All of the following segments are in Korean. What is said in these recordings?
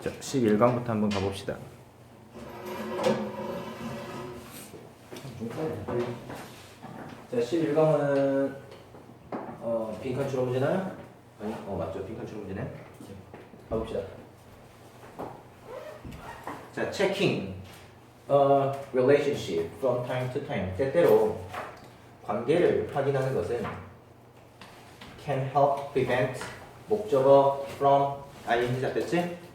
자, 11강부터 한번 가봅시다. 자, 11강은 어, 빈칸 추론 문제나요? 아니, 어 맞죠. 빈칸 추론 문제네. 가봅시다. 자, checking a relationship from time to time. 때때로 관계를 확인하는 것은 can help prevent 목적어 from ing 잡혔지?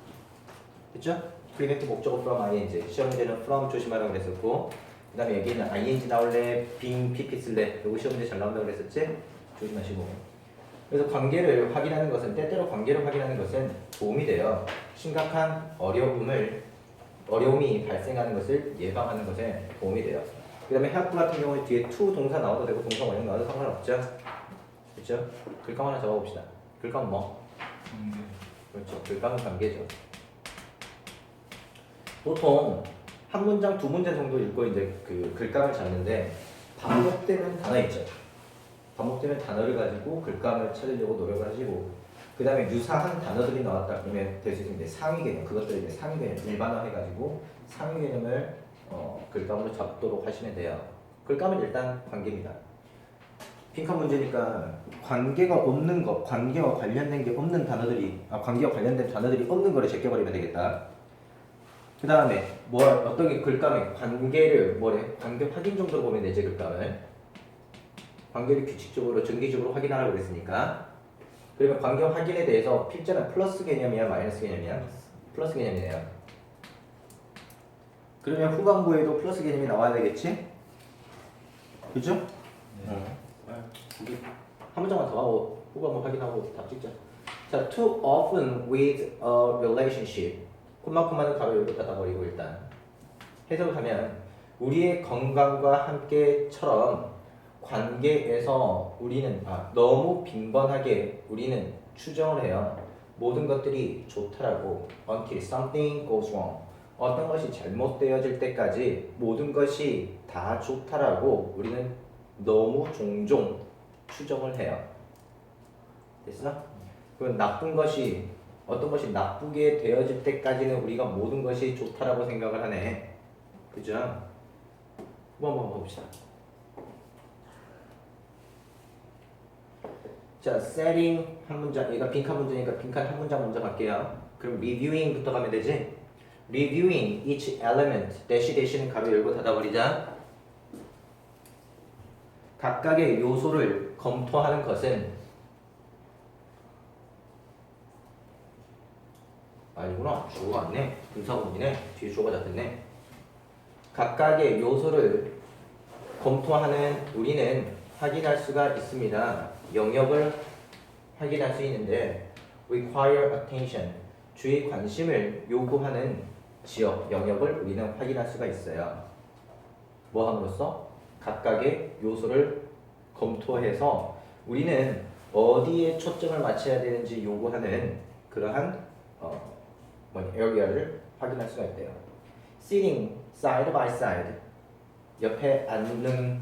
됐죠? prevent 목적어 from ing 시험 문제는 from 조심하라고 그랬었고 그 다음에 여기는 ing 나올래 빙 pp 쓸래 요거 시험 문제 잘 나온다고 그랬었지? 조심하시고 그래서 관계를 확인하는 것은 때때로 관계를 확인하는 것은 도움이 돼요 심각한 어려움을 어려움이 발생하는 것을 예방하는 것에 도움이 돼요 그 다음에 help 같은 경우에 뒤에 to 동사 나와도 되고 동사 원형 나와도 상관없죠 그렇죠? 글감 하나 적어봅시다 글감 뭐? 그렇죠. 글감은 관계죠. 보통 한 문장, 두 문장 정도 읽고 이제 그 글감을 잡는데 반복되는 단어 있죠. 반복되는 단어를 가지고 글감을 찾으려고 노력을 하시고 그 다음에 유사한 단어들이 나왔다 그러면 될수 있는데 상위 개념 그것들을 이제 상위 개념 일반화 해가지고 상위 개념을 어, 글감으로 잡도록 하시면 돼요. 글감은 일단 관계입니다. 핑크 문제니까 관계가 없는 것, 관계와 관련된 게 없는 단어들이 아 관계와 관련된 단어들이 없는 거를 제껴버리면 되겠다. 그 다음에 뭐 어떤 게 글감에 관계를 뭐래 관계 확인 정도로 보면 되지 글감을 관계를 규칙적으로 정기적으로 확인하라고 그랬으니까 그러면 관계 확인에 대해서 필자는 플러스 개념이야 마이너스 개념이야 플러스 개념이네요. 그러면 후반부에도 플러스 개념이 나와야 되겠지? 그죠? 어. 우리 한 문장만 더 하고 후반부 확인하고 답 찍자. 자, too often with a relationship. 콤마콤마는 가로 열고 닫아버리고 일단 해석을 하면 우리의 건강과 함께처럼 관계에서 우리는 아, 너무 빈번하게 우리는 추정을 해요. 모든 것들이 좋다라고 until something goes wrong. 어떤 것이 잘못되어질 때까지 모든 것이 다 좋다라고 우리는 너무 종종 추정을 해요. 됐어? 그건 나쁜 것이 어떤 것이 나쁘게 되어질 때까지는 우리가 모든 것이 좋다라고 생각을 하네. 그죠? 뭐 한번 봅시다. 자, setting 한 문장, 얘가 빈칸 문제니까 빈칸 한 문장 먼저 갈게요. 그럼 reviewing부터 가면 되지? reviewing each element, 대시 대시는 가로 열고 닫아버리자. 각각의 요소를 검토하는 것은 아니구나. 주어가 왔네. 분사구문이네. 뒤에 주어가 잡혔네. 각각의 요소를 검토하는 우리는 확인할 수가 있습니다. 영역을 확인할 수 있는데 require attention 주의 관심을 요구하는 지역 영역을 우리는 확인할 수가 있어요. 뭐 함으로써? 각각의 요소를 검토해서 우리는 어디에 초점을 맞춰야 되는지 요구하는 그러한 어, 뭐 area를 확인할 수가 있대요. sitting side by side 옆에 앉는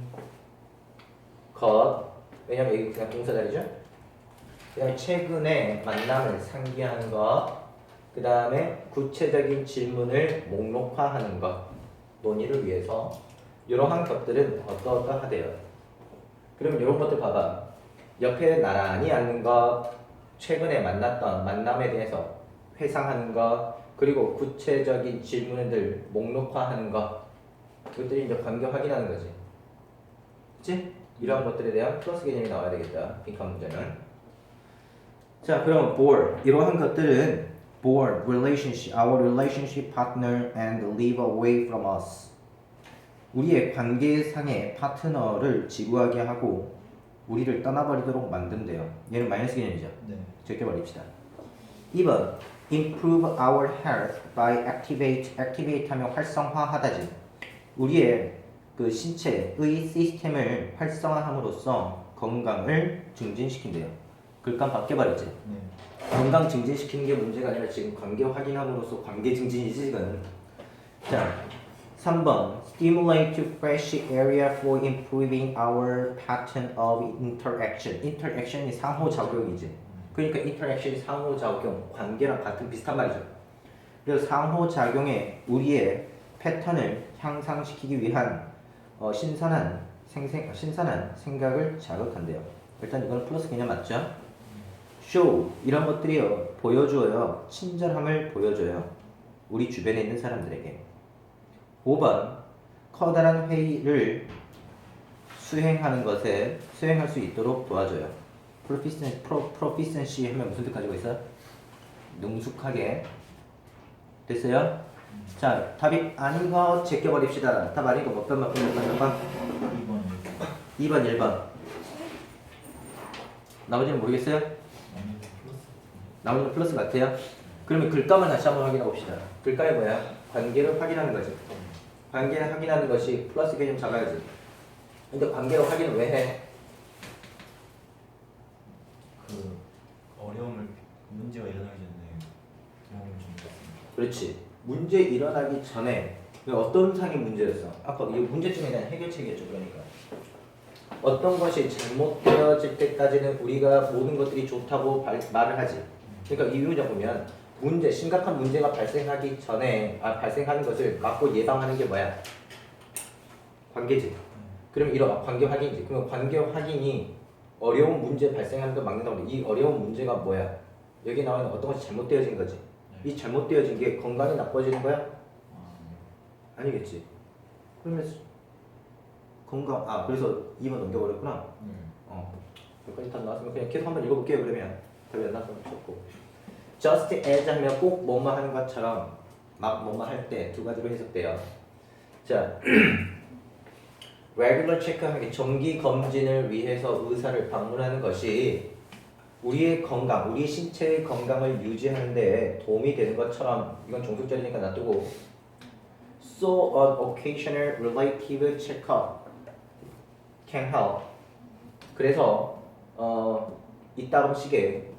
것 왜냐면 이게 그냥 동사 자리죠. 그다음에 최근에 만남을 상기하는 것, 그 다음에 구체적인 질문을 목록화하는 것 논의를 위해서 이러한 것들은 어떠어떠하대요. 그럼 이런 것들 봐봐. 옆에 나란히 앉는 것, 최근에 만났던 만남에 대해서 회상하는 것, 그리고 구체적인 질문들 목록화하는 것, 그것들이 이제 관계 확인하는 거지. 그치? 이러한 것들에 대한 플러스 개념이 나와야 되겠다. 빈칸 문제는. 자, 그럼 bore 이러한 것들은 bore relationship, our relationship partner and live away from us. 우리의 관계상의 파트너를 지구하게 하고 우리를 떠나버리도록 만든대요. 얘는 마이너스 개념이죠. 네. 제껴버립시다. 2번 improve our health by activate activate 하면 활성화하다지. 우리의 그 신체의 시스템을 활성화함으로써 건강을 증진시킨대요. 글감 바뀌어버렸지. 네. 건강 증진시키는 게 문제가 아니라 지금 관계 확인함으로써 관계 증진이지 지금. 자, 3번 stimulate fresh area for improving our pattern of interaction. interaction이 상호작용이지. 그러니까 interaction이 상호작용, 관계랑 같은 비슷한 말이죠. 그래서 상호작용에 우리의 패턴을 향상시키기 위한 어, 신선한 생생 어, 신선한 생각을 자극한대요. 일단 이거는 플러스 개념 맞죠? show 이런 것들이요 보여줘요 친절함을 보여줘요 우리 주변에 있는 사람들에게 5번 커다란 회의를 수행하는 것에 수행할 수 있도록 도와줘요 proficiency, pro, proficiency 하면 무슨 뜻 가지고 있어? 능숙하게 됐어요? 자 답이 아닌 거 제껴버립시다 답 아닌 거몇 번, 몇 번, 몇 번, 몇 번? 2번 2번, 1번 나머지는 모르겠어요? 나머지는 플러스 같아요? 그러면 글감을 다시 한번 확인해 봅시다. 글감이 뭐야? 관계를 확인하는 거지. 관계를 확인하는 것이 플러스 개념 잡아야지. 근데 관계를 확인을 왜 해? 그 어려움을 문제가 일어나기 전에 좀 줬습니다. 그렇지. 문제 일어나기 전에 어떤 상의 문제였어? 아까 이 문제점에 대한 해결책이었죠. 그러니까 어떤 것이 잘못되어질 때까지는 우리가 모든 것들이 좋다고 발- 말을 하지. 그러니까 이 유자 보면 문제 심각한 문제가 발생하기 전에 아, 발생하는 것을 막고 예방하는 게 뭐야? 관계지. 그럼 이런 관계 확인이지. 그럼 관계 확인이 어려운 문제 발생하는 걸 막는다고 그래. 이 어려운 문제가 뭐야? 여기 나오는 어떤 것이 잘못되어진 거지. 이 잘못되어진 게 건강이 나빠지는 거야? 아, 아니겠지. 그러면 건강 아 그래서 2번 넘겨버렸구나. 네. 어. 여기까지 다 나왔으면 그냥 계속 한번 읽어볼게요. 그러면 답이 안 나왔으면 좋고. Just as 하면 꼭 뭐뭐 하는 것처럼 막 뭐뭐 할 때 두 가지로 해석돼요. 자, regular 체크하는 게 정기 검진을 위해서 의사를 방문하는 것이 우리의 건강, 우리 신체의 건강을 유지하는 데 도움이 되는 것처럼 이건 종속절이니까 놔두고 so an occasional relative checkup can help. 그래서 어 이따금씩에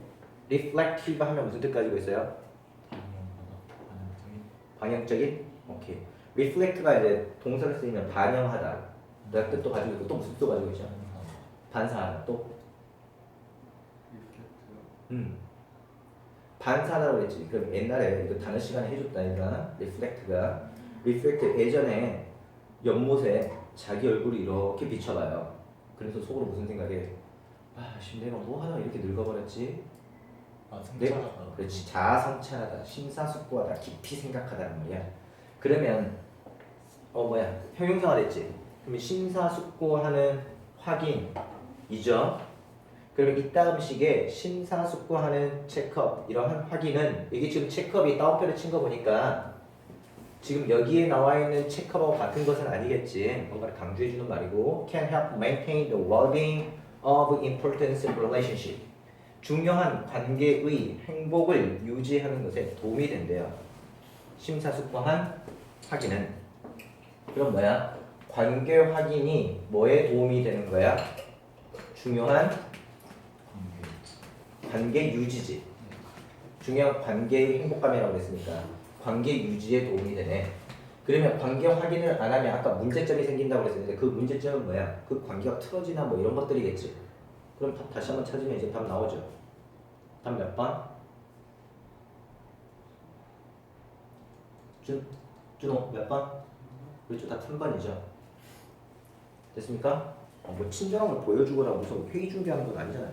reflective 하면 무슨 뜻 가지고 있어요? 반영적인? 오케이. reflect가 이제 동사를 쓰면 반영하다. 그 뜻도 가지고 있고 또 무슨 뜻도 가지고 있죠? 반사하다 또. 음. 반사라고 그랬지. 그럼 옛날에 이거 단어 시간에 해줬다니까 reflect가 reflect 예전에 연못에 자기 얼굴을 이렇게 비춰봐요. 그래서 속으로 무슨 생각에 아, 씨, 내가 뭐 하다 이렇게 늙어버렸지? 아 네? 성찰하다 그렇지 자아성찰하다 심사숙고하다 깊이 생각하다는 말이야 그러면 어 뭐야 형용사가 됐지 그러면 심사숙고하는 확인이죠 그러면 이따금식에 심사숙고하는 체크업 이러한 확인은 이게 지금 체크업이 따옴표를 친 거 보니까 지금 여기에 나와 있는 체크업하고 같은 것은 아니겠지 뭔가를 강조해주는 말이고 can help maintain the well-being of important relationship 중요한 관계의 행복을 유지하는 것에 도움이 된대요. 심사숙고한 확인은 그럼 뭐야? 관계 확인이 뭐에 도움이 되는 거야? 중요한 관계 유지지. 중요한 관계의 행복감이라고 그랬으니까 관계 유지에 도움이 되네. 그러면 관계 확인을 안 하면 아까 문제점이 생긴다고 그랬는데 그 문제점은 뭐야? 그 관계가 틀어지나 뭐 이런 것들이겠지. 그럼 답 다시 한번 찾으면 이제 답 나오죠. 답 몇 번? 준 준호 몇 번? 그렇죠. 답 3번이죠. 됐습니까? 어, 뭐 친절함을 보여주거나 무슨 회의 준비하는 건 아니잖아요.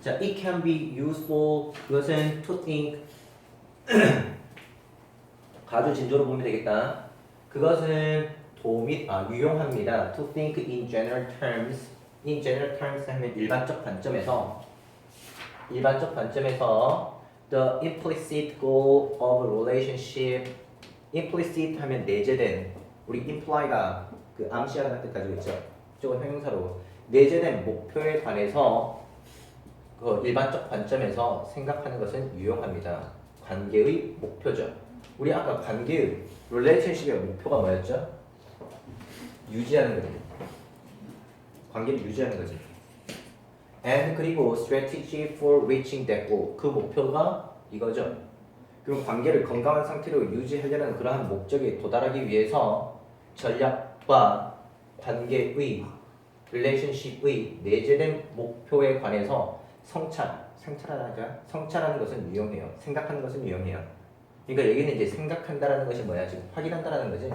자, it can be useful. 그것은 to think. 가주 진조로 보면 되겠다. 그것은 도움이 아 유용합니다. To think in general terms. In general terms 하면 일반적 관점에서 일반적 관점에서 the implicit goal of a relationship. implicit 하면 내재된 우리 imply가 그 암시하는 뜻 가지고 있죠. 저건 형용사로 내재된 목표에 관해서 그 일반적 관점에서 생각하는 것은 유용합니다. 관계의 목표죠. 우리 아까 관계의 릴레이션십의 목표가 뭐였죠? 유지하는 거지. 관계를 유지하는 거지. And 그리고 strategy for reaching that goal. 그 목표가 이거죠. 그럼 관계를 건강한 상태로 유지하려는 그러한 목적에 도달하기 위해서 전략 과 관계의 릴레이션십의 내재된 목표에 관해서 성찰, 성찰하자, 성찰하는 것은 유용해요. 생각하는 것은 유용해요. 그러니까 여기는 이제 생각한다라는 것이 뭐야? 지금 확인한다라는 거지.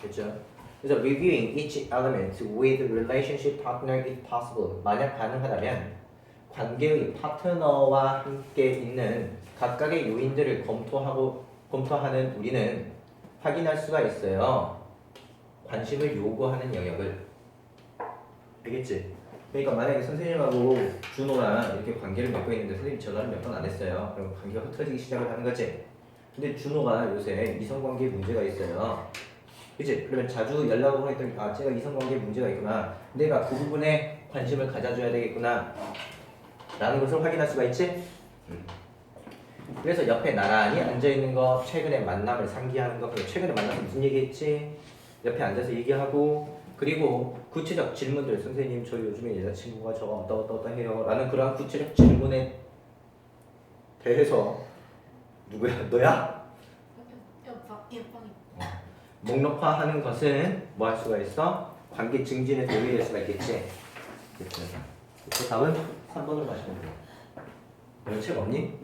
그렇죠? 그래서 reviewing each element with relationship partner if possible. 만약 가능하다면 관계의 파트너와 함께 있는 각각의 요인들을 검토하고 검토하는 우리는 확인할 수가 있어요. 관심을 요구하는 영역을. 알겠지? 그러니까 만약에 선생님하고 준호랑 이렇게 관계를 맺고 있는데 선생님 전화를 몇 번 안 했어요. 그럼 관계가 흐트러지기 시작을 하는 거지. 근데 준호가 요새 이성관계에 문제가 있어요. 그치? 그러면 자주 연락을 했더니 아 제가 이성관계에 문제가 있구나. 내가 그 부분에 관심을 가져줘야 되겠구나. 라는 것을 확인할 수가 있지? 음. 그래서 옆에 나란히 앉아있는 거 최근에 만남을 상기하는 거 그리고 최근에 만나서 무슨 얘기했지? 옆에 앉아서 얘기하고 그리고 구체적 질문들 선생님 저 요즘에 여자친구가 저가 어떠 어떠 어떠 해요 라는 그러한 구체적 질문에 대해서 누구야? 너야? 목록화하는 것은 뭐 할 수가 있어? 관계 증진에 도움이 될 수가 있겠지. 그렇죠. 그 답은 3번으로 마시면 돼요. 너책 없니?